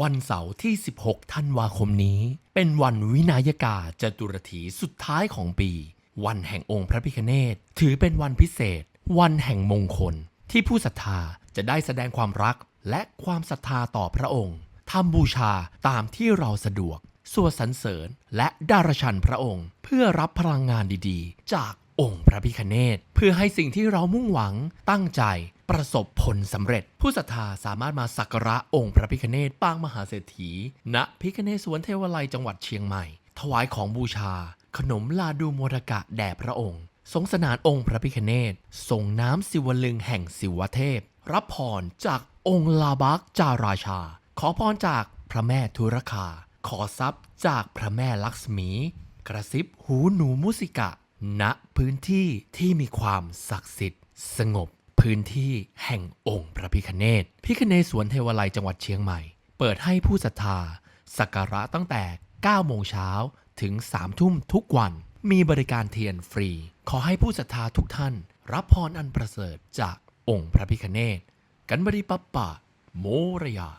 วันเสาร์ที่ 16 ธันวาคมนี้ เป็นวันวินาศกาจตุรถีสุดท้ายของปี วันแห่งองค์พระพิฆเนศถือเป็นวันพิเศษ วันแห่งมงคล ที่ผู้ศรัทธาจะได้แสดงความรักและความศรัทธาต่อพระองค์ทำบูชาตามที่เราสะดวกสวดสรรเสริญและดารชันพระองค์ เพื่อรับพลังงานดีๆ จากองค์พระพิฆเนศเพื่อให้สิ่งที่เรามุ่งหวังตั้งใจ ประสบผลสำเร็จ ผู้ศรัทธาสามารถมาสักการะองค์พระพิฆเนศปางมหาเศรษฐี ณพิฆเนศสวนเทวไลยจังหวัดเชียงใหม่ ถวายของบูชา ขนมลาดูโมดกะแด่พระองค์ทรงสนานองค์พระพิฆเนศทรงน้ำสิวลึงแห่งสิวเทพ รับพรจากองค์ลาบักจาราชา ขอพรจากพระแม่ธุรคา ขอทรัพย์จากพระแม่ลักษมี กระซิบหูหนูมุสิกะ ณพื้นที่ที่มีความศักดิ์สิทธิ์ สงบ พื้นที่แห่งองค์พระพิคเนตพิคเนศสวนเทวไลจังหวัดเชียงใหม่ เปิดให้ผู้ศรัทธาสักการะตั้งแต่ 9 โมงเช้าถึง 3 ทุ่มทุกวัน มีบริการเทียนฟรี ขอให้ผู้ศรัทธาทุกท่าน รับพรอันประเสริฐจากองค์พระพิคเนตกันบดีปัปปะโมรยา